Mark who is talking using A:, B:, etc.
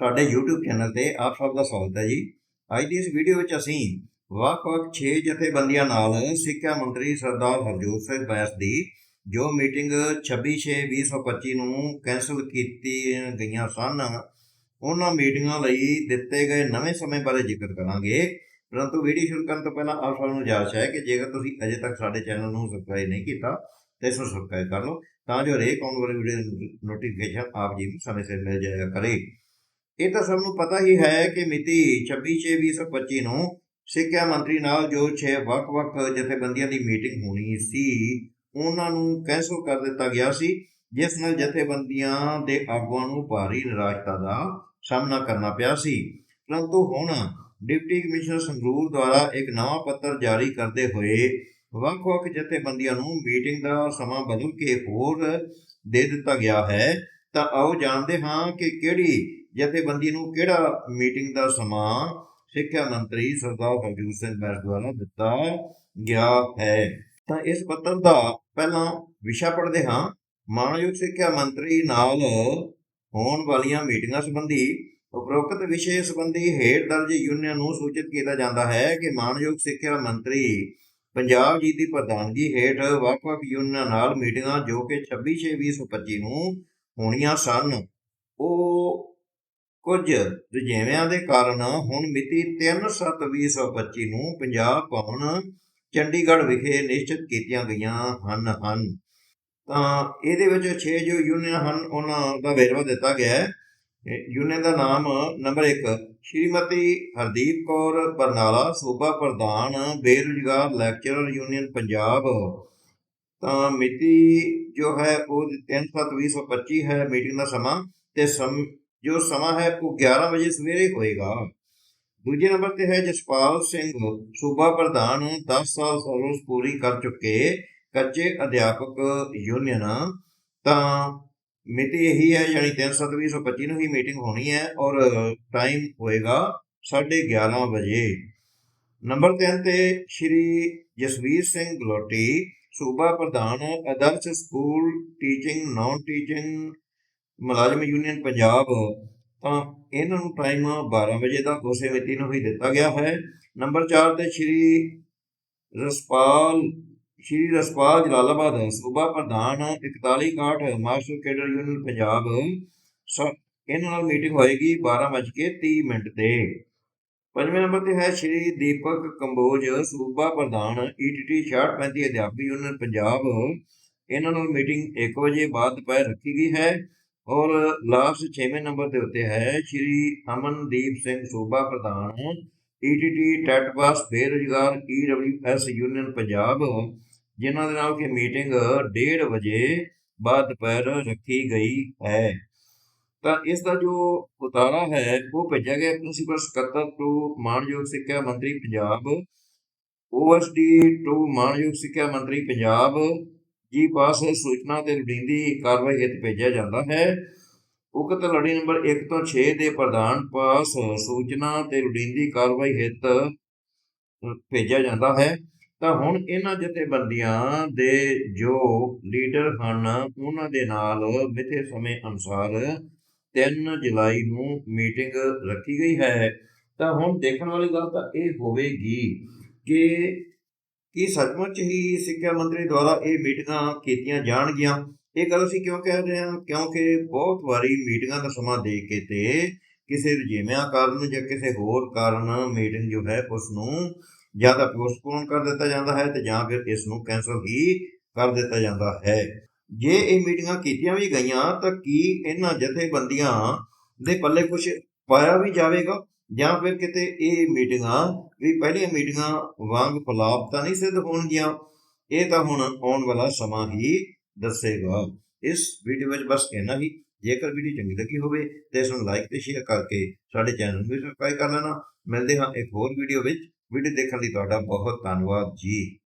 A: ਸਾਡੇ YouTube channel ਤੇ ਆਪ ਸਭ ਦਾ ਸਵਾਗਤ ਹੈ ਜੀ। ਅੱਜ ਦੀ ਇਸ ਵੀਡੀਓ ਵਿੱਚ ਅਸੀਂ ਵੱਖ-ਵੱਖ 6 ਜਥੇਬੰਦੀਆਂ ਨਾਲ ਸਿੱਖਿਆ ਮੰਤਰੀ ਸਰਦਾਰ ਹਰਜੋਤ ਸਿੰਘ ਬੈਂਸ ਦੀ, ਜੋ ਮੀਟਿੰਗ 26/6/2025 ਨੂੰ ਕੈਂਸਲ ਕੀਤੀ ਗਈਆਂ ਸਨ, ਉਹਨਾਂ ਮੀਟਿੰਗਾਂ ਲਈ ਦਿੱਤੇ ਗਏ ਨਵੇਂ ਸਮੇਂ ਬਾਰੇ ਜ਼ਿਕਰ ਕਰਾਂਗੇ। ਪਰੰਤੂ ਵੀਡੀਓ ਸ਼ੁਰੂ ਕਰਨ ਤੋਂ ਪਹਿਲਾਂ ਆਪ ਸਭ ਨੂੰ ਗੁਜ਼ਾਰਿਸ਼ ਹੈ ਕਿ ਜੇਕਰ ਤੁਸੀਂ ਅਜੇ ਤੱਕ ਸਾਡੇ ਚੈਨਲ ਨੂੰ ਸਬਸਕ੍ਰਾਈਬ ਨਹੀਂ ਕੀਤਾ, ਤਾਂ ਇਸ ਨੂੰ ਸਬਸਕ੍ਰਾਈਬ ਕਰ ਲਓ, ਤਾਂ ਜੋ ਹਰੇਕ ਆਉਣ ਵਾਲੀ ਵੀਡੀਓ ਨੋਟੀਫਿਕੇਸ਼ਨ ਆਪ ਜੀ ਨੂੰ ਸਮੇਂ ਸਿਰ ਮਿਲ ਜਾਇਆ ਕਰੇ। ਇਹ ਤਾਂ ਸਭ ਨੂੰ ਪਤਾ ਹੀ ਹੈ ਕਿ ਮਿਤੀ 26/6/2025 ਨੂੰ ਸਿੱਖਿਆ ਮੰਤਰੀ ਨਾਲ ਜੋ 6 ਵੱਖ-ਵੱਖ ਜਥੇਬੰਦੀਆਂ ਦੀ ਮੀਟਿੰਗ ਹੋਣੀ ਸੀ, ਉਹਨਾਂ ਨੂੰ ਕੈਂਸਲ ਕਰ ਦਿੱਤਾ ਗਿਆ ਸੀ, ਜਿਸ ਨਾਲ ਜਥੇਬੰਦੀਆਂ ਦੇ ਆਗੂਆਂ ਨੂੰ ਭਾਰੀ ਨਿਰਾਸ਼ਤਾ ਦਾ ਸਾਹਮਣਾ ਕਰਨਾ ਪਿਆ ਸੀ। ਪਰੰਤੂ ਹੁਣ ਡਿਪਟੀ ਕਮਿਸ਼ਨਰ ਸੰਗਰੂਰ ਦੁਆਰਾ ਇੱਕ ਨਵਾਂ ਪੱਤਰ ਜਾਰੀ ਕਰਦੇ ਹੋਏ ਵੱਖ-ਵੱਖ ਜਥੇਬੰਦੀਆਂ ਨੂੰ ਮੀਟਿੰਗ ਦਾ ਸਮਾਂ ਬਦਲ ਕੇ ਹੋਰ ਦੇ ਦਿੱਤਾ ਗਿਆ ਹੈ। ਤਾਂ ਆਓ ਜਾਣਦੇ ਹਾਂ ਕਿ ਕਿਹੜੀ ਜਥੇਬੰਦੀ ਨੂੰ ਕਿਹੜਾ ਮੀਟਿੰਗ ਦਾ ਸਮਾਂ ਸਿੱਖਿਆ ਮੰਤਰੀ ਸਰਦਾਰ ਹਰਜੋਤ ਸਿੰਘ ਬੈਂਸ ਦੁਆਰਾ ਦਿੱਤਾ ਗਿਆ ਹੈ? ਤਾਂ ਇਸ ਪੱਤਰ ਦਾ ਪਹਿਲਾਂ ਵਿਸ਼ਾ ਪੜ੍ਹਦੇ ਹਾਂ। ਮਾਨਯੋਗ ਸਿੱਖਿਆ ਮੰਤਰੀ ਨਾਲ ਹੋਣ ਵਾਲੀਆਂ ਮੀਟਿੰਗਾਂ ਸੰਬੰਧੀ ਉਪਰੋਕਤ ਵਿਸ਼ੇ ਸੰਬੰਧੀ ਹੇਠ ਦਰਜ ਯੂਨੀਅਨ ਨੂੰ ਸੂਚਿਤ ਕੀਤਾ ਜਾਂਦਾ ਹੈ ਕਿ ਮਾਨਯੋਗ ਸਿੱਖਿਆ ਮੰਤਰੀ ਪੰਜਾਬ ਜੀ ਦੀ ਪ੍ਰਧਾਨਗੀ ਹੇਠ ਵੱਖ-ਵੱਖ ਯੂਨੀਅਨਾਂ ਨਾਲ ਮੀਟਿੰਗਾਂ ਜੋ ਕਿ 26/6/2025 ਨੂੰ ਹੋਣੀਆਂ ਸਨ। ਉਹ ਕੁਝ ਰੁਝੇਵਿਆਂ ਦੇ ਕਾਰਨ ਹੁਣ ਮਿਤੀ 3/7/2025 ਨੂੰ ਪੰਜਾਬ ਭਵਨ ਚੰਡੀਗੜ੍ਹ ਵਿਖੇ ਨਿਸ਼ਚਿਤ ਕੀਤੀਆਂ ਗਈਆਂ ਹਨ ਹਨ। ਤਾਂ ਇਹਦੇ ਵਿੱਚ 6 ਜੋ ਯੂਨੀਅਨ ਹਨ, ਉਹਨਾਂ ਦਾ ਵੇਰਵਾ ਦਿੱਤਾ ਗਿਆ ਹੈ। ਯੂਨੀਅਨ ਦਾ ਨਾਮ ਨੰਬਰ 1 ਸ਼੍ਰੀਮਤੀ ਹਰਦੀਪ ਕੌਰ ਬਰਨਾਲਾ, ਸੂਬਾ ਪ੍ਰਧਾਨ, ਬੇਰੁਜ਼ਗਾਰ ਲੈਕਚਰਰ ਯੂਨੀਅਨ ਪੰਜਾਬ। ਤਾਂ ਮਿਤੀ ਜੋ ਹੈ, ਉਹ 3/7/2025 ਹੈ ਮੀਟਿੰਗ ਦਾ ਸਮਾਂ ਤੇ ਸਮ ਜੋ ਸਮਾਂ ਹੈ ਉਹ 11 ਵਜੇ ਸਵੇਰੇ ਹੋਏਗਾ। ਦੂਜੇ ਨੰਬਰ ਤੇ ਹੈ ਜਸਪਾਲ ਸਿੰਘ ਸੂਬਾ ਪ੍ਰਧਾਨ 10 ਸਾਲ ਸਰਵਿਸ ਪੂਰੀ ਕਰ ਚੁੱਕੇ ਕੱਚੇ ਅਧਿਆਪਕ ਯੂਨੀਅਨ। ਤਾਂ ਮਿਤੀ ਇਹੀ ਹੈ, ਯਾਨੀ 3/7/2025 ਨੂੰ ਹੀ ਮੀਟਿੰਗ ਹੋਣੀ ਹੈ ਔਰ ਟਾਈਮ ਹੋਏਗਾ 11:30 ਵਜੇ। ਨੰਬਰ 3 ਤੇ ਸ਼੍ਰੀ ਜਸਵੀਰ ਸਿੰਘ ਗਲੋਟੀ, ਸੂਬਾ ਪ੍ਰਧਾਨ, Adarsh school teaching non teaching ਮੁਲਾਜ਼ਮ ਯੂਨੀਅਨ ਪੰਜਾਬ, ਤਾਂ ਇਹਨਾਂ ਨੂੰ ਟਾਈਮ 12 ਵਜੇ ਦਾ ਉਸੇ ਮਿਤੀ ਨੂੰ ਹੀ ਦਿੱਤਾ ਗਿਆ ਹੈ। ਨੰਬਰ 4 ਤੇ ਸ਼੍ਰੀ ਰਸਪਾਲ ਸ਼੍ਰੀ ਰਸਪਾਲ ਜਲਾਲਾਬਾਦ ਸੂਬਾ ਪ੍ਰਧਾਨ 4161 ਮਾਸਟਰ ਕੇਡਰ ਯੂਨੀਅਨ ਪੰਜਾਬ, ਸ- ਇਹਨਾਂ ਨਾਲ ਮੀਟਿੰਗ ਹੋਏਗੀ 12:30 ਮਿੰਟ ਤੇ। ਪੰਜਵੇਂ ਨੰਬਰ ਤੇ ਹੈ ਸ਼੍ਰੀ ਦੀਪਕ ਕੰਬੋਜ, ਸੂਬਾ ਪ੍ਰਧਾਨ ਈਟੀਟੀ 6635 ਅਧਿਆਪਕ ਯੂਨੀਅਨ ਪੰਜਾਬ। ਇਹਨਾਂ ਨਾਲ ਮੀਟਿੰਗ 1 ਵਜੇ ਬਾਅਦ ਦੁਪਹਿਰ ਰੱਖੀ ਗਈ ਹੈ। ਔਰ ਲਾਸਟ 6ਵੇਂ ਨੰਬਰ ਦੇ ਉੱਤੇ ਹੈ, ਸ਼੍ਰੀ ਅਮਨਦੀਪ ਸਿੰਘ ਸੂਬਾ ਪ੍ਰਧਾਨ ਈਟੀਟੀ ਟੈਟ ਪਾਸ ਬੇਰੁਜ਼ਗਾਰ ਈਡਬਲਯੂਐਸ ਯੂਨੀਅਨ ਪੰਜਾਬ, ਜਿਨ੍ਹਾਂ ਦੇ ਨਾਲ ਕਿ ਮੀਟਿੰਗ 1:30 ਵਜੇ ਬਾਅਦ ਦੁਪਹਿਰ ਰੱਖੀ ਗਈ ਹੈ। ਤਾਂ ਇਸ ਦਾ ਜੋ ਉਤਾਰਾ ਹੈ, ਉਹ ਭੇਜਿਆ ਗਿਆ ਪ੍ਰਿੰਸੀਪਲ ਸਕੱਤਰ ਟੂ ਮਾਨਯੋਗ ਸਿੱਖਿਆ ਮੰਤਰੀ ਪੰਜਾਬ ਓਐਸਡੀ ਟੂ ਮਾਨਯੋਗ ਸਿੱਖਿਆ ਮੰਤਰੀ ਪੰਜਾਬ ਜੀ ਪਾਸ ਸੂਚਨਾ ਤੇ ਲੋੜੀਂਦੀ ਕਾਰਵਾਈ ਹਿੱਤ ਭੇਜਿਆ ਜਾਂਦਾ ਹੈ। ਉਕਤ ਲੜੀ ਨੰਬਰ 1 ਤੋਂ 6 ਦੇ ਪ੍ਰਧਾਨ ਪਾਸ ਸੂਚਨਾ ਤੇ ਲੋੜੀਂਦੀ ਕਾਰਵਾਈ ਹਿੱਤ ਭੇਜਿਆ ਜਾਂਦਾ ਹੈ। ਤਾਂ ਹੁਣ ਇਹਨਾਂ ਜਥੇਬੰਦੀਆਂ ਦੇ ਜੋ ਲੀਡਰ ਹਨ, ਉਹਨਾਂ ਦੇ ਨਾਲ ਮਿੱਥੇ ਸਮੇਂ ਅਨੁਸਾਰ 3 ਜੁਲਾਈ ਨੂੰ ਮੀਟਿੰਗ ਰੱਖੀ ਗਈ ਹੈ। ਤਾਂ ਹੁਣ ਦੇਖਣ ਵਾਲੀ ਗੱਲ ਤਾਂ ਇਹ ਹੋਵੇਗੀ ਕਿ ਕਿ ਸੱਚਮੁੱਚ ਹੀ ਸਿੱਖਿਆ ਮੰਤਰੀ ਦੁਆਰਾ ਇਹ ਮੀਟਿੰਗਾਂ ਕੀਤੀਆਂ ਜਾਣਗੀਆਂ? ਇਹ ਗੱਲ ਅਸੀਂ ਕਿਉਂ ਕਹਿ ਰਹੇ ਹਾਂ? ਕਿਉਂਕਿ ਬਹੁਤ ਵਾਰੀ ਮੀਟਿੰਗਾਂ ਦਾ ਸਮਾਂ ਦੇ ਕੇ ਤੇ ਕਿਸੇ ਰੁਝੇਵਿਆਂ ਕਾਰਨ ਜਾਂ ਕਿਸੇ ਹੋਰ ਕਾਰਨ ਮੀਟਿੰਗ ਜੋ ਹੈ ਉਸ ਨੂੰ ਜਾਂ ਤਾਂ ਪੋਸਟਪੋਨ ਕਰ ਦਿੱਤਾ ਜਾਂਦਾ ਹੈ ਤੇ ਜਾਂ ਫਿਰ ਇਸ ਨੂੰ ਕੈਂਸਲ ਹੀ ਕਰ ਦਿੱਤਾ ਜਾਂਦਾ ਹੈ। ਜੇ ਇਹ ਮੀਟਿੰਗਾਂ ਕੀਤੀਆਂ ਵੀ ਗਈਆਂ ਤਾਂ ਕੀ ਇਹਨਾਂ ਜਥੇਬੰਦੀਆਂ ਦੇ ਪੱਲੇ ਕੁਝ ਪਾਇਆ ਵੀ ਜਾਵੇਗਾ? ਜਾਂ ਫਿਰ ਕਿਤੇ ਇਹ ਮੀਟਿੰਗਾਂ ਵੀ ਪਹਿਲੀਆਂ ਮੀਟਿੰਗਾਂ ਵਾਂਗ ਫਲਾਪ ਤਾਂ ਨਹੀਂ ਸਿੱਧ ਹੋਣਗੀਆਂ, ਇਹ ਤਾਂ ਹੁਣ ਆਉਣ ਵਾਲਾ ਸਮਾਂ ਹੀ ਦੱਸੇਗਾ। ਇਸ ਵੀਡੀਓ ਵਿੱਚ ਬਸ ਇੰਨਾ ਹੀ। ਜੇਕਰ ਵੀਡੀਓ ਚੰਗੀ ਲੱਗੀ ਹੋਵੇ ਤੇ ਇਸ ਨੂੰ ਲਾਈਕ ਤੇ ਸ਼ੇਅਰ ਕਰਕੇ ਸਾਡੇ ਚੈਨਲ ਨੂੰ ਵੀ ਸਬਸਕ੍ਰਾਈਬ ਕਰ ਲੈਣਾ। ਮਿਲਦੇ ਹਾਂ ਇੱਕ ਹੋਰ ਵੀਡੀਓ ਵਿੱਚ। ਵੀਡੀਓ ਦੇਖਣ ਲਈ ਤੁਹਾਡਾ ਬਹੁਤ ਧੰਨਵਾਦ ਜੀ।